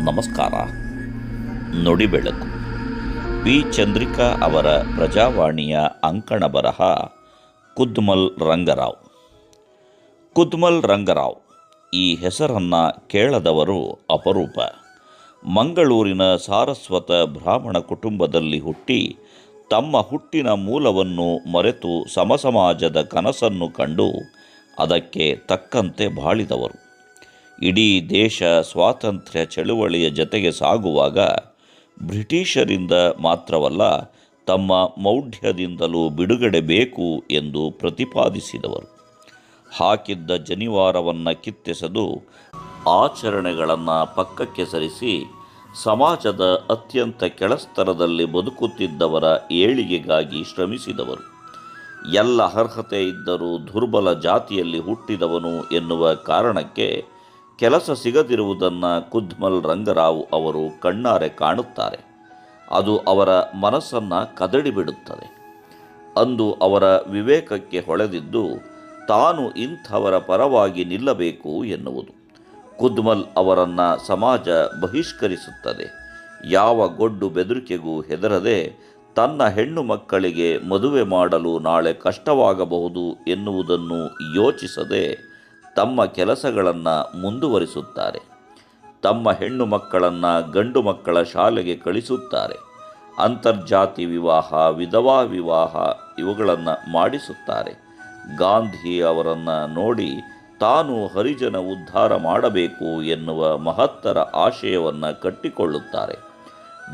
ನಮಸ್ಕಾರ. ನುಡಿಬೆಳಕು ಪಿ. ಚಂದ್ರಿಕಾ ಅವರ ಪ್ರಜಾವಾಣಿಯ ಅಂಕಣ ಬರಹ ಕುದ್ಮಲ್ ರಂಗರಾವ್. ಕುದ್ಮಲ್ ರಂಗರಾವ್ ಈ ಹೆಸರನ್ನು ಕೇಳದವರು ಅಪರೂಪ. ಮಂಗಳೂರಿನ ಸಾರಸ್ವತ ಬ್ರಾಹ್ಮಣ ಕುಟುಂಬದಲ್ಲಿ ಹುಟ್ಟಿ ತಮ್ಮ ಹುಟ್ಟಿನ ಮೂಲವನ್ನು ಮರೆತು ಸಮಸಮಾಜದ ಕನಸನ್ನು ಕಂಡು ಅದಕ್ಕೆ ತಕ್ಕಂತೆ ಬಾಳಿದವರು. ಇಡೀ ದೇಶ ಸ್ವಾತಂತ್ರ್ಯ ಚಳುವಳಿಯ ಜತೆಗೆ ಸಾಗುವಾಗ ಬ್ರಿಟಿಷರಿಂದ ಮಾತ್ರವಲ್ಲ ತಮ್ಮ ಮೌಢ್ಯದಿಂದಲೂ ಬಿಡುಗಡೆ ಬೇಕು ಎಂದು ಪ್ರತಿಪಾದಿಸಿದವರು. ಹಾಕಿದ್ದ ಜನಿವಾರವನ್ನು ಕಿತ್ತೆಸೆದು ಆಚರಣೆಗಳನ್ನು ಪಕ್ಕಕ್ಕೆ ಸರಿಸಿ ಸಮಾಜದ ಅತ್ಯಂತ ಕೆಳಸ್ತರದಲ್ಲಿ ಬದುಕುತ್ತಿದ್ದವರ ಏಳಿಗೆಗಾಗಿ ಶ್ರಮಿಸಿದವರು. ಎಲ್ಲ ಅರ್ಹತೆ ಇದ್ದರೂ ದುರ್ಬಲ ಜಾತಿಯಲ್ಲಿ ಹುಟ್ಟಿದವನು ಎನ್ನುವ ಕಾರಣಕ್ಕೆ ಕೆಲಸ ಸಿಗದಿರುವುದನ್ನು ಕುದ್ಮಲ್ ರಂಗರಾವ್ ಅವರು ಕಣ್ಣಾರೆ ಕಾಣುತ್ತಾರೆ. ಅದು ಅವರ ಮನಸ್ಸನ್ನು ಕದಡಿಬಿಡುತ್ತದೆ ಅಂದು ಅವರ ವಿವೇಕಕ್ಕೆ ಹೊಳೆದಿದ್ದು ತಾನು ಇಂಥವರ ಪರವಾಗಿ ನಿಲ್ಲಬೇಕು ಎನ್ನುವುದು. ಕುದ್ಮಲ್ ಅವರನ್ನು ಸಮಾಜ ಬಹಿಷ್ಕರಿಸುತ್ತದೆ. ಯಾವ ಗೊಡ್ಡು ಬೆದರಿಕೆಗೂ ಹೆದರದೆ ತನ್ನ ಹೆಣ್ಣು ಮಕ್ಕಳಿಗೆ ಮದುವೆ ಮಾಡಲು ನಾಳೆ ಕಷ್ಟವಾಗಬಹುದು ಎನ್ನುವುದನ್ನು ಯೋಚಿಸದೆ ತಮ್ಮ ಕೆಲಸಗಳನ್ನು ಮುಂದುವರಿಸುತ್ತಾರೆ. ತಮ್ಮ ಹೆಣ್ಣು ಮಕ್ಕಳನ್ನು ಗಂಡು ಮಕ್ಕಳ ಶಾಲೆಗೆ ಕಳಿಸುತ್ತಾರೆ. ಅಂತರ್ಜಾತಿ ವಿವಾಹ, ವಿಧವಾ ವಿವಾಹ ಇವುಗಳನ್ನು ಮಾಡಿಸುತ್ತಾರೆ. ಗಾಂಧಿ ಅವರನ್ನು ನೋಡಿ ತಾನು ಹರಿಜನ ಉದ್ಧಾರ ಮಾಡಬೇಕು ಎನ್ನುವ ಮಹತ್ತರ ಆಶಯವನ್ನು ಕಟ್ಟಿಕೊಳ್ಳುತ್ತಾರೆ.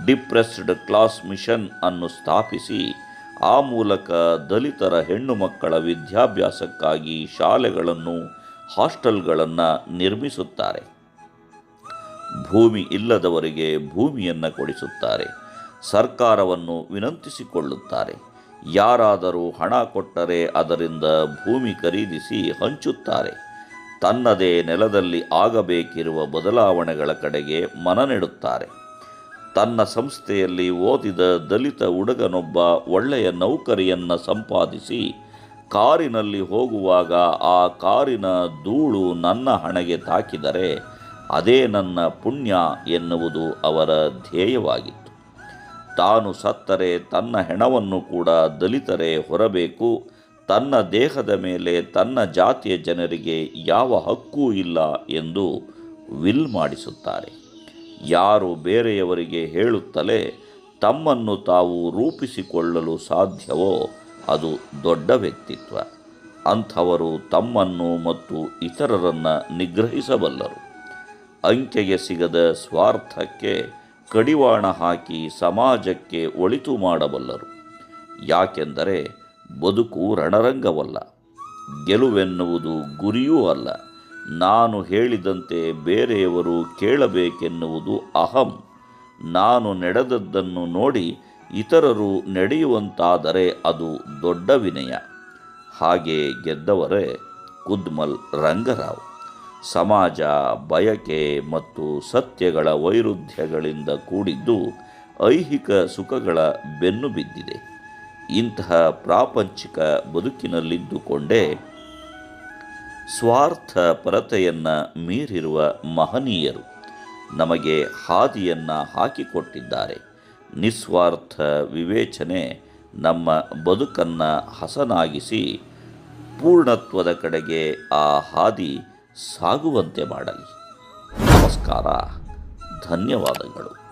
ಡಿಪ್ರೆಸ್ಡ್ ಕ್ಲಾಸ್ ಮಿಷನ್ ಅನ್ನು ಸ್ಥಾಪಿಸಿ ಆ ಮೂಲಕ ದಲಿತರ ಹೆಣ್ಣು ಮಕ್ಕಳ ವಿದ್ಯಾಭ್ಯಾಸಕ್ಕಾಗಿ ಶಾಲೆಗಳನ್ನು ಹಾಸ್ಟೆಲ್ಗಳನ್ನು ನಿರ್ಮಿಸುತ್ತಾರೆ. ಭೂಮಿ ಇಲ್ಲದವರಿಗೆ ಭೂಮಿಯನ್ನು ಕೊಡಿಸುತ್ತಾರೆ. ಸರ್ಕಾರವನ್ನು ವಿನಂತಿಸಿಕೊಳ್ಳುತ್ತಾರೆ. ಯಾರಾದರೂ ಹಣ ಕೊಟ್ಟರೆ ಅದರಿಂದ ಭೂಮಿ ಖರೀದಿಸಿ ಹಂಚುತ್ತಾರೆ. ತನ್ನದೇ ನೆಲದಲ್ಲಿ ಆಗಬೇಕಿರುವ ಬದಲಾವಣೆಗಳ ಕಡೆಗೆ ಮನ ನೆಡುತ್ತಾರೆ. ತನ್ನ ಸಂಸ್ಥೆಯಲ್ಲಿ ಓದಿದ ದಲಿತ ಹುಡುಗನೊಬ್ಬ ಒಳ್ಳೆಯ ನೌಕರಿಯನ್ನು ಸಂಪಾದಿಸಿ ಕಾರಿನಲ್ಲಿ ಹೋಗುವಾಗ ಆ ಕಾರಿನ ಧೂಳು ನನ್ನ ಹಣೆಗೆ ತಾಕಿದರೆ ಅದೇ ನನ್ನ ಪುಣ್ಯ ಎನ್ನುವುದು ಅವರ ಧ್ಯೇಯವಾಗಿತ್ತು. ತಾನು ಸತ್ತರೆ ತನ್ನ ಹೆಣವನ್ನು ಕೂಡ ದಲಿತರೇ ಹೊರಬೇಕು. ತನ್ನ ದೇಹದ ಮೇಲೆ ತನ್ನ ಜಾತಿಯ ಜನರಿಗೆ ಯಾವ ಹಕ್ಕೂ ಇಲ್ಲ ಎಂದು ವಿಲ್ ಮಾಡಿಸುತ್ತಾರೆ. ಯಾರು ಬೇರೆಯವರಿಗೆ ಹೇಳುತ್ತಲೇ ತಮ್ಮನ್ನು ತಾವು ರೂಪಿಸಿಕೊಳ್ಳಲು ಸಾಧ್ಯವೋ ಅದು ದೊಡ್ಡ ವ್ಯಕ್ತಿತ್ವ. ಅಂಥವರು ತಮ್ಮನ್ನು ಮತ್ತು ಇತರರನ್ನು ನಿಗ್ರಹಿಸಬಲ್ಲರು. ಅಂಕೆಗೆ ಸಿಗದ ಸ್ವಾರ್ಥಕ್ಕೆ ಕಡಿವಾಣ ಹಾಕಿ ಸಮಾಜಕ್ಕೆ ಒಳಿತು ಮಾಡಬಲ್ಲರು. ಯಾಕೆಂದರೆ ಬದುಕು ರಣರಂಗವಲ್ಲ. ಗೆಲುವೆನ್ನುವುದು ಗುರಿಯೂ ಅಲ್ಲ. ನಾನು ಹೇಳಿದಂತೆ ಬೇರೆಯವರು ಕೇಳಬೇಕೆನ್ನುವುದು ಅಹಂ. ನಾನು ನಡೆದದ್ದನ್ನು ನೋಡಿ ಇತರರು ನಡೆಯುವಂತಾದರೆ ಅದು ದೊಡ್ಡ ವಿನಯ. ಹಾಗೆ ಗೆದ್ದವರೇ ಕುದ್ಮಲ್ ರಂಗರಾವ್. ಸಮಾಜ, ಬಯಕೆ ಮತ್ತು ಸತ್ಯಗಳ ವೈರುಧ್ಯಗಳಿಂದ ಕೂಡಿದ್ದು ಐಹಿಕ ಸುಖಗಳ ಬೆನ್ನು ಬಿದ್ದಿದೆ. ಇಂತಹ ಪ್ರಾಪಂಚಿಕ ಬದುಕಿನಲ್ಲಿದ್ದುಕೊಂಡೇ ಸ್ವಾರ್ಥ ಪರತೆಯನ್ನು ಮೀರಿರುವ ಮಹನೀಯರು ನಮಗೆ ಹಾದಿಯನ್ನು ಹಾಕಿಕೊಟ್ಟಿದ್ದಾರೆ. ನಿಸ್ವಾರ್ಥ ವಿವೇಚನೆ ನಮ್ಮ ಬದುಕನ್ನು ಹಸನಾಗಿಸಿ ಪೂರ್ಣತ್ವದ ಕಡೆಗೆ ಆ ಹಾದಿ ಸಾಗುವಂತೆ ಮಾಡಲಿ. ನಮಸ್ಕಾರ. ಧನ್ಯವಾದಗಳು.